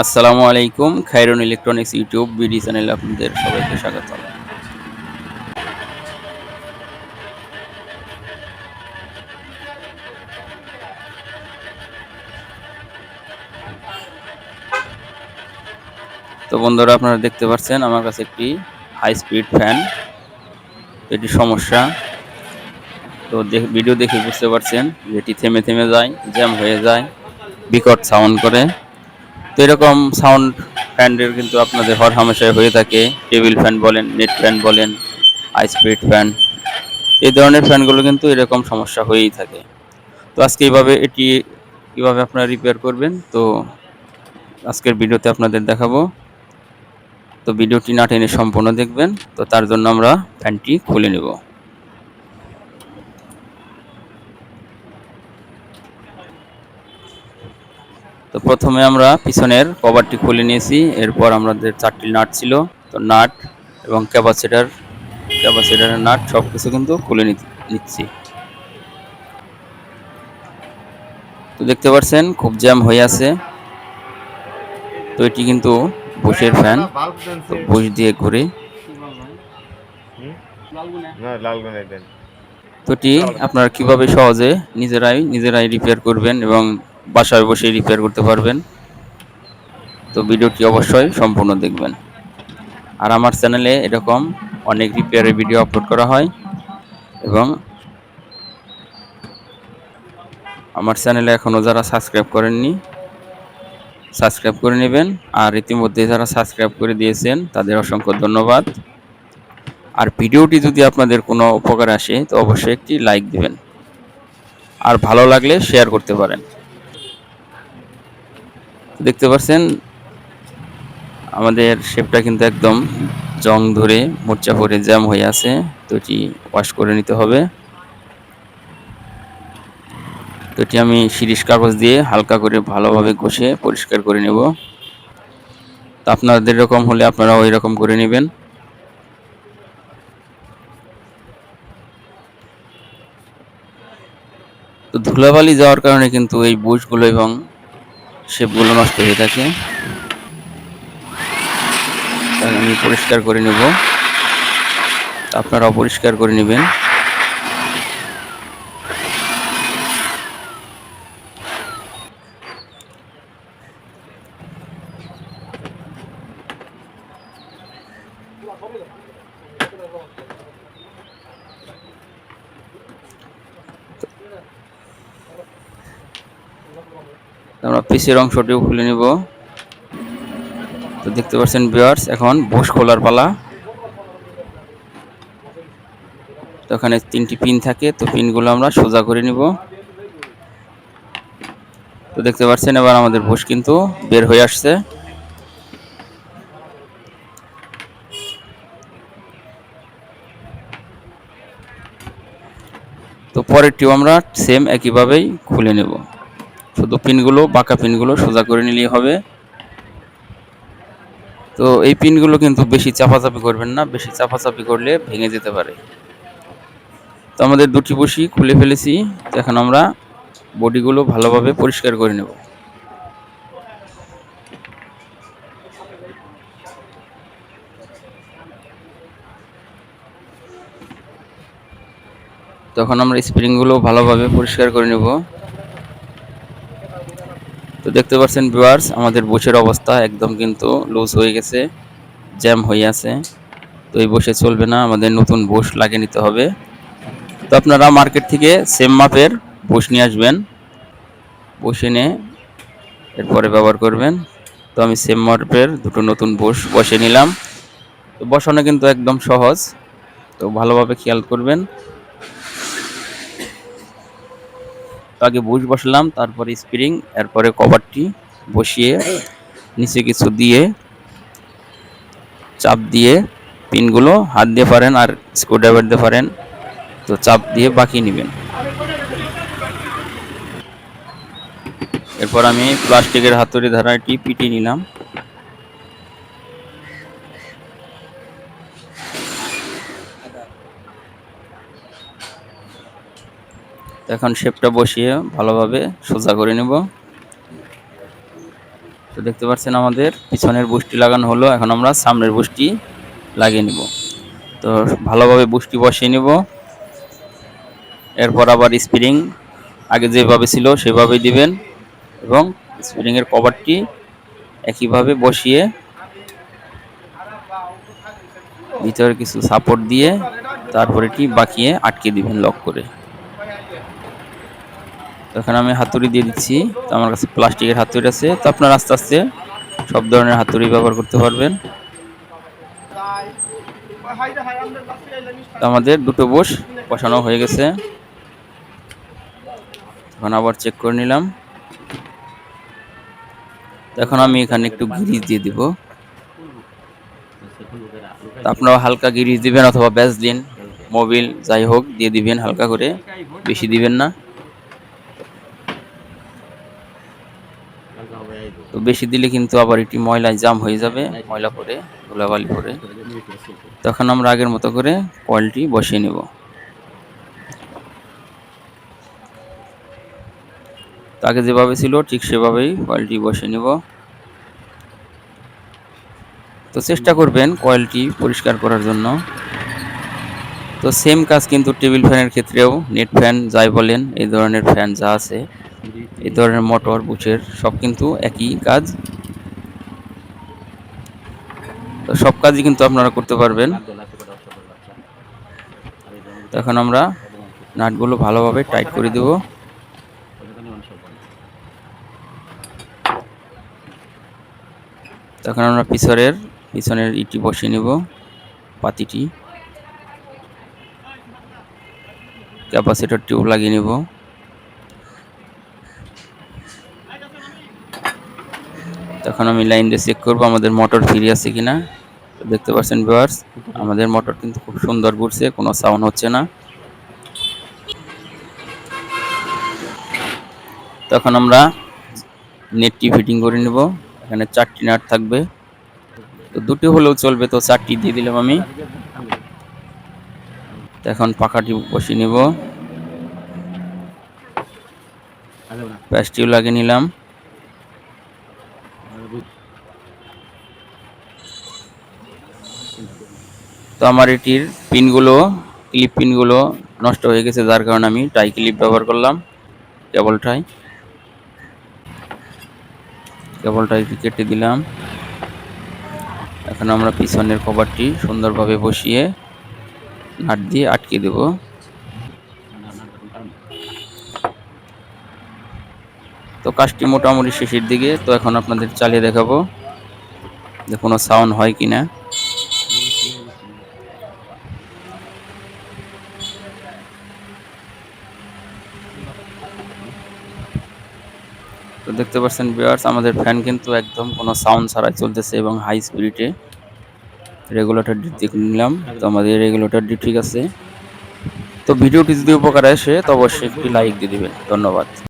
আসসালামু আলাইকুম, Khairon electronics YouTube BD চ্যানেলে আপনাদের সবাইকে স্বাগত। তো বন্ধুরা, আপনারা দেখতে পাচ্ছেন আমার কাছে একটি হাই স্পিড ফ্যান এটি সমস্যা। তো ভিডিও দেখে বুঝতে পারছেন যেটি থেমে থেমে যায় জ্যাম হয়ে যায়, বিকট সাউন্ড করে। তো এরকম সাউন্ড ফ্যানের কিন্তু আপনাদের হর হামেশায় হয়ে থাকে। টেবিল ফ্যান বলেন নেট ফ্যান বলেন হাই স্পিড ফ্যান এই ধরনের ফ্যানগুলো কিন্তু এরকম সমস্যা হয়েই থাকে। তো আজকে এইভাবে এটি কীভাবে আপনারা রিপেয়ার করবেন। তো আজকের ভিডিওতে আপনাদের দেখাবো। তো ভিডিওটি না টেনে সম্পূর্ণ দেখবেন। তো তার জন্য আমরা ফ্যানটি খুলে নেব। প্রথমে আমরা পিছনের কভারটি খুলে নিয়েছি। এরপর আমাদের চারটি নাট ছিল তো নাট এবং ক্যাপাসিটার ক্যাপাসিটারের নাট সব কিছু কিন্তু খুলে নিচ্ছি। তো দেখতে পাচ্ছেন খুব জ্যাম হয়ে আছে। তো এটি কিন্তু বুশের ফ্যান তো বুশ দিয়ে ঘুরে। তো এটি আপনারা কীভাবে সহজে নিজেরাই নিজেরাই রিপেয়ার করবেন এবং বাসায় বসে রিপেয়ার করতে পারবেন। তো ভিডিওটি অবশ্যই সম্পূর্ণ দেখবেন। আর আমার চ্যানেলে এরকম অনেক রিপেয়ারের ভিডিও আপলোড করা হয় এবং আমার চ্যানেলে এখনও যারা সাবস্ক্রাইব করেননি সাবস্ক্রাইব করে নেবেন। আর ইতিমধ্যে যারা সাবস্ক্রাইব করে দিয়েছেন, তাদের অসংখ্য ধন্যবাদ। আর ভিডিওটি যদি আপনাদের কোনো উপকার আসে, তো অবশ্যই একটি লাইক দিবেন। আর ভালো লাগলে শেয়ার করতে পারেন। দেখতে আমাদের শেপটা কিন্তু একদম জং ধরে মোর্চা পরে জ্যাম হয়ে আছে তো এটি ওয়াশ করে নিতে হবে। তো এটি আমি শিরিষ কাগজ দিয়ে হালকা করে ভালোভাবে ঘষে পরিষ্কার করে নেব। তো আপনাদের এরকম হলে আপনারা ওই রকম করে নেবেন। তো ধুলাবালি যাওয়ার কারণে কিন্তু এই বুশগুলো এবং শেপগুলো নষ্ট হয়ে থাকে। আমি পরিষ্কার করে নেব। আপনারা অপরিষ্কার করে নেবেন। আমরা পিসের অংশটিও খুলে নিব। তো দেখতে পাচ্ছেন বিয়ার্স এখন বুশ খোলার পালা। তো ওখানে তিনটি পিন থাকে, তো পিনগুলো আমরা সোজা করে নিব। তো দেখতে পাচ্ছেন এবার আমাদের বুশ কিন্তু বের হয়ে আসছে। তো পরেরটিও আমরা সেম একইভাবেই খুলে নেব। শুধু পিনগুলো, বাঁকা পিনগুলো সোজা করে নিলেই হবে। তো এই পিনগুলো কিন্তু বেশি চাপাচাপি করবেন না, বেশি চাপাচাপি করলে ভেঙে যেতে পারে। তো আমাদের দুটি বসি খুলে ফেলেছি, এখন আমরা বডিগুলো ভালোভাবে পরিষ্কার করে নেব। তখন আমরা স্প্রিংগুলো ভালোভাবে পরিষ্কার করে নেব। তো দেখতে পাচ্ছেন ভিউয়ার্স, আমাদের বসের অবস্থা একদম কিন্তু লুজ হয়ে গেছে জ্যাম হয়ে আছে। তো এই বসে চলবে না, আমাদের নতুন বস লাগিয়ে নিতে হবে। তো আপনারা মার্কেট থেকে সেম মাপের বস নিয়ে আসবেন। বসে এনে এরপরে ব্যবহার করবেন। তো আমি সেম মাপের দুটো নতুন বস বসে নিলাম। তো বসানো কিন্তু একদম সহজ। তো ভালোভাবে খেয়াল করবেন। আগে বুশ বসলাম, তারপরে স্প্রিং এরপরে কভারটি বসিয়ে নিচে কিছু দিয়ে চাপ দিয়ে পিনগুলো হাত দিয়ে পারেন আর স্ক্রুড্রাইভার দিয়ে পারেন, তো চাপ দিয়ে বাকি নেবেন। এরপর আমি প্লাস্টিকের হাতুড়ি ধারাটি পিটি নিলাম। এখন শেপটা বসিয়ে ভালোভাবে সোজা করে নেব। তো দেখতে পাচ্ছেন আমাদের পিছনের বুষ্টি লাগানো হলো, এখন আমরা সামনের বুষ্টি লাগিয়ে নিব। তো ভালোভাবে বুষ্টি বসিয়ে নিব। এরপর আবার স্প্রিং আগে যেভাবে ছিল সেভাবেই দিবেন এবং স্প্রিংয়ের কভারটি একইভাবে বসিয়ে ভিতরে কিছু সাপোর্ট দিয়ে তারপরে এটি বাকিয়ে আটকে দিবেন লক করে। এখানে আমি হাতুড়ি দিয়ে দিচ্ছি। তো আমার কাছে প্লাস্টিকের হাতুড়ি আছে। তো আপনারা আস্তে আস্তে সব ধরনের হাতুড়ি ব্যবহার করতে পারবেন। তো আমাদের দুটো বোস বসানো হয়ে গেছে। এখন আবার চেক করে নিলাম। এখন আমি এখানে একটু গিরিজ দিয়ে দিব। আপনারা হালকা গিরিজ দিবেন অথবা ব্যাস দিন মোবিল যাই হোক, দিয়ে দিবেন হালকা করে। বেশি দিবেন না। বেশি দিলে কিন্তু আবার এটি ময়লায় জাম হয়ে যাবে, ময়লা পরে ধুলাবালি পরে তখন আমরা আগের মতো করে কয়েলটি বসিয়ে নেব। তাকে যেভাবে ছিল, ঠিক সেভাবেই কয়েলটি বসিয়ে নেব। তো চেষ্টা করবেন কয়েলটি পরিষ্কার করার জন্য। তো সেম কাজ কিন্তু টেবিল ফ্যানের ক্ষেত্রেও, নেট ফ্যান যাই বলেন, এই ধরনের ফ্যান যা আছে এই ধরনের মোটর, বুচের সব কিন্তু একই কাজ। তো সব কাজই কিন্তু আপনারা করতে পারবেন। এখন আমরা নাটগুলো ভালোভাবে টাইট করে দেব। তখন আমরা পিছনের পিছনের ইটি বসিয়ে নেব, পাতিটি। ক্যাপাসিটর টিউব লাগিয়ে নেব। তখন আমি লাইন দিয়ে চেক করব, আমাদের মোটর ফ্রি আছে কিনা। দেখতে পাচ্ছেন ভিউয়ার্স আমাদের মোটর কিন্তু খুব সুন্দর ঘুরছে, কোনো সাউন্ড হচ্ছে না। তখন আমরা নেটটি ফিটিং করে নেব, এখানে চারটি নাট থাকবে। তো দুটি হলেও চলবে, তো চারটি দিয়ে দিলাম আমি। এখন পাখাটি বসিয়ে নেব। প্যাচটিও লাগিয়ে নিলাম। তো আমার এটির পিনগুলো ক্লিপ পিনগুলো নষ্ট হয়ে গেছে, যার কারণে আমি টাই ক্লিপ ব্যবহার করলাম কেবল টাই কেবল টাইটি কেটে দিলাম। এখন আমরা পিছনের কভারটি সুন্দরভাবে বসিয়ে নাট দিয়ে আটকে দেব। তো কাজটি মোটামুটি শেষের দিকে, তো এখন আপনাদের চালিয়ে দেখাবো। যে কোনো সাউন্ড হয় কি না তো দেখতে পাচ্ছেন বিয়ার্স আমাদের ফ্যান কিন্তু একদম কোনো সাউন্ড ছাড়াই চলতেছে এবং হাই স্পিডে রেগুলেটর ডিটি নিলাম। তো আমাদের রেগুলেটরটি ঠিক আছে। তো ভিডিওটি যদি উপকার আসে, তো অবশ্যই একটি লাইক দিয়ে দেবেন। ধন্যবাদ।